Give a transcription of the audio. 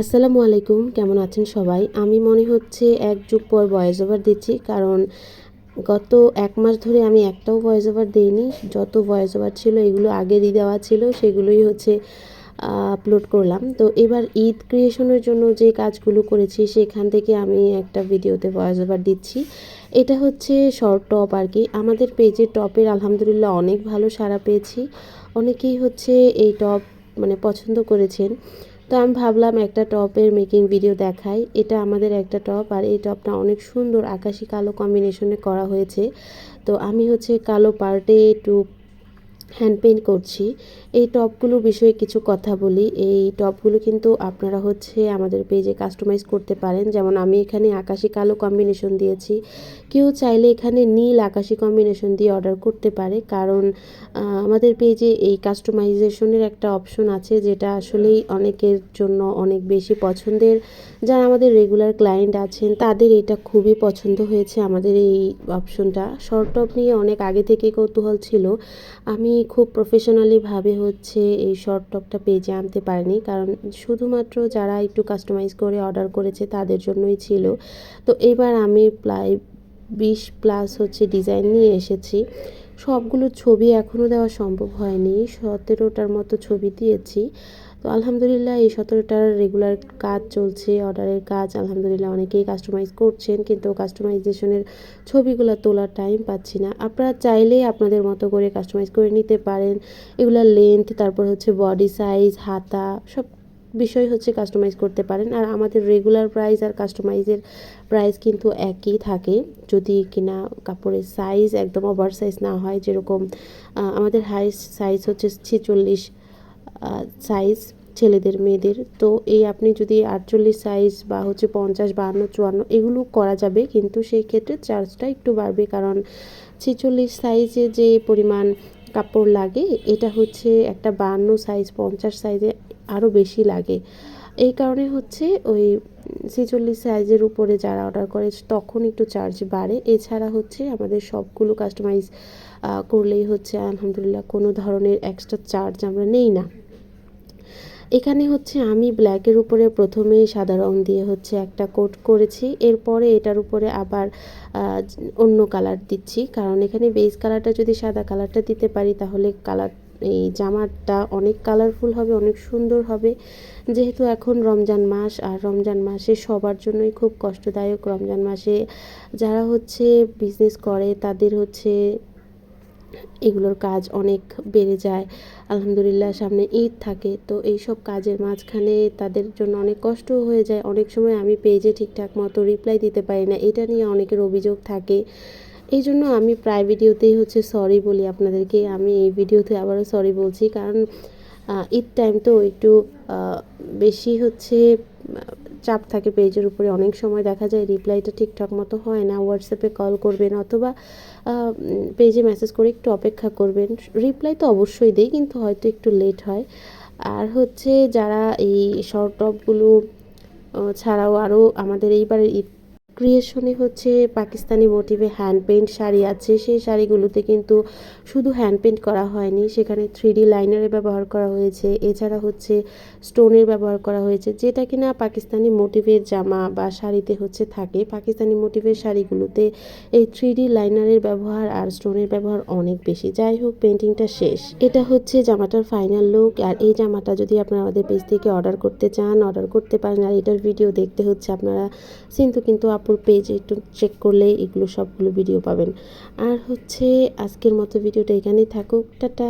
আসসালামু আলাইকুম, কেমন আছেন সবাই? আমি মনে হচ্ছে এক যুগ পর ভয়েস ওভার দিচ্ছি, কারণ গত এক মাস ধরে আমি একটাও ভয়েস ওভার দিইনি। যত ভয়েস ওভার ছিল, এগুলো আগেরই দেওয়া ছিল, সেগুলোই হচ্ছে আপলোড করলাম। তো এবার ঈদ ক্রিয়েশনের জন্য যে কাজগুলো করেছি, সেখান থেকে আমি একটা ভিডিওতে ভয়েস ওভার দিচ্ছি। এটা হচ্ছে শর্ট টপ আর কি। আমাদের পেজের টপের আলহামদুলিল্লাহ অনেক ভালো সাড়া পেয়েছি। অনেকেই হচ্ছে এই টপ মানে পছন্দ করেছেন। তো আমি ভাবলাম একটা টপের মেকিং ভিডিও দেখাই। এটা আমাদের একটা টপ আর এই টপটা অনেক সুন্দর আকাশি কালো কম্বিনেশনে করা হয়েছে। তো আমি হচ্ছে কালো পার্টে একটু হ্যান্ড পেন্ট করছি। এই টপগুলো বিষয়ে কিছু কথা বলি। এই টপগুলো কিন্তু আপনারা হচ্ছে আমাদের পেজে কাস্টমাইজ করতে পারেন। যেমন আমি এখানে আকাশি কালো কম্বিনেশন দিয়েছি। কেউ চাইলে এখানে নীল আকাশি কম্বিনেশন দিয়ে অর্ডার করতে পারে। কারণ আমাদের পেজে এই কাস্টমাইজেশনের একটা অপশন আছে যেটা আসলেই অনেকের জন্য অনেক বেশি পছন্দের। যারা আমাদের রেগুলার ক্লায়েন্ট আছেন, তাদের এটা খুবই পছন্দ হয়েছে আমাদের এই অপশনটা শর্ট টপ নিয়ে অনেক আগে থেকেই কৌতূহল ছিল। আমি খুব প্রফেশনালিভাবে হচ্ছে এই শর্ট টপটা পেজে আনতে পারিনি। কারণ শুধুমাত্র যারা একটু কাস্টমাইজ করে অর্ডার করেছে তাদের জন্যই ছিল। তো এবার আমি প্রায় বিশ প্লাস হচ্ছে ডিজাইন নিয়ে এসেছি। সবগুলো ছবি এখনও দেওয়া সম্ভব হয়নি। সতেরোটার মতো ছবি দিয়েছি। তো আলহামদুলিল্লাহ এই সতেরোটার রেগুলার কাজ চলছে অর্ডারের কাজ। আলহামদুলিল্লাহ অনেকেই কাস্টমাইজ করছেন, কিন্তু কাস্টমাইজেশনের ছবিগুলো তোলার টাইম পাচ্ছি না। আপনারা চাইলেই আপনাদের মতো করে কাস্টমাইজ করে নিতে পারেন। এগুলোর লেন্থ তারপর হচ্ছে বডি সাইজ হাতা, সব বিষয় হচ্ছে কাস্টমাইজ করতে পারেন। আর আমাদের রেগুলার প্রাইস আর কাস্টমাইজের প্রাইস কিন্তু একই থাকে। যদি কিনা কাপড়ের সাইজ একদম ওভার সাইজ না হয়, যেরকম আমাদের হাই সাইজ হচ্ছে ছেচল্লিশ সাইজ ছেলেদের, মেয়েদের। তো এই আপনি যদি আটচল্লিশ সাইজ বা হচ্ছে পঞ্চাশ, বাহান্ন, চুয়ান্ন এগুলো করা যাবে। কিন্তু সেই ক্ষেত্রে চার্জটা একটু বাড়বে। কারণ ছেচল্লিশ সাইজে যে পরিমাণ কাপড় লাগে, এটা হচ্ছে একটা বাহান্ন সাইজ পঞ্চাশ সাইজে আরও বেশি লাগে। এই কারণে হচ্ছে ওই ছেচল্লিশ সাইজের উপরে যারা অর্ডার করে তখন একটু চার্জ বাড়ে। এছাড়া হচ্ছে আমাদের সবগুলো কাস্টমাইজ করলেই হচ্ছে আলহামদুলিল্লাহ কোনো ধরনের এক্সট্রা চার্জ আমরা নেই না। এখানে হচ্ছে আমি ব্ল্যাকের উপরে প্রথমে সাদা রং দিয়ে হচ্ছে একটা কোট করেছি। এরপরে এটার উপরে আবার অন্য কালার দিচ্ছি। কারণ এখানে বেস কালারটা যদি সাদা কালারটা দিতে পারি তাহলে কালার এই জামাটা অনেক কালারফুল হবে, অনেক সুন্দর হবে। যেহেতু এখন রমজান মাস, আর রমজান মাসে সবার জন্যই খুব কষ্টদায়ক। রমজান মাসে যারা হচ্ছে বিজনেস করে, তাদের হচ্ছে এগুলোর কাজ অনেক বেড়ে যায়। আলহামদুলিল্লাহ, সামনে ঈদ থাকে, তো এই সব কাজের মাঝখানে তাদের জন্য অনেক কষ্ট হয়ে যায়। অনেক সময় আমি পেজে ঠিকঠাক মতো রিপ্লাই দিতে পারি না, এটা নিয়ে অনেকের অভিযোগ থাকে। এই জন্য আমি প্রায় ভিডিওতেই হচ্ছে সরি বলি আপনাদেরকে। আমি এই ভিডিওতে আবারও সরি বলছি, কারণ ঈদ টাইম তো একটু বেশি হচ্ছে চাপ থাকে পেজের উপরে। অনেক সময় দেখা যায় রিপ্লাইটা ঠিকঠাক মতো হয় না হোয়াটসঅ্যাপে কল করবেন অথবা পেজে মেসেজ করে একটু অপেক্ষা করবেন। রিপ্লাই তো অবশ্যই দেই, কিন্তু হয়তো একটু লেট হয়। আর হচ্ছে যারা এই শর্ট টপগুলো ছাড়াও আরও আমাদের এইবারের ঈদ ক্রিয়েশনে হচ্ছে পাকিস্তানি মোটিভে হ্যান্ড পেন্ট শাড়ি আছে। সেই শাড়িগুলোতে কিন্তু শুধু হ্যান্ড পেন্ট করা হয়নি, সেখানে থ্রি ডি লাইনারের ব্যবহার করা হয়েছে। এছাড়া হচ্ছে স্টোনের ব্যবহার করা হয়েছে, যেটা কিনা পাকিস্তানি মোটিভের জামা বা শাড়িতে হচ্ছে থাকে। পাকিস্তানি মোটিভের শাড়িগুলোতে এই থ্রি ডি লাইনারের ব্যবহার আর স্টোনের ব্যবহার অনেক বেশি। যাই হোক পেন্টিংটা শেষ। এটা হচ্ছে জামাটার ফাইনাল লুক আর এই জামাটা যদি আপনারা আমাদের পেজ থেকে অর্ডার করতে চান অর্ডার করতে পারেন, আর এটার ভিডিও দেখতে হচ্ছে আপনারা। কিন্তু কিন্তু আপুর পেজ একটু চেক করলে এগুলো সবগুলো ভিডিও পাবেন। আর হচ্ছে আজকের মতো ভিডিওটা এখানেই থাকুক। টাটা।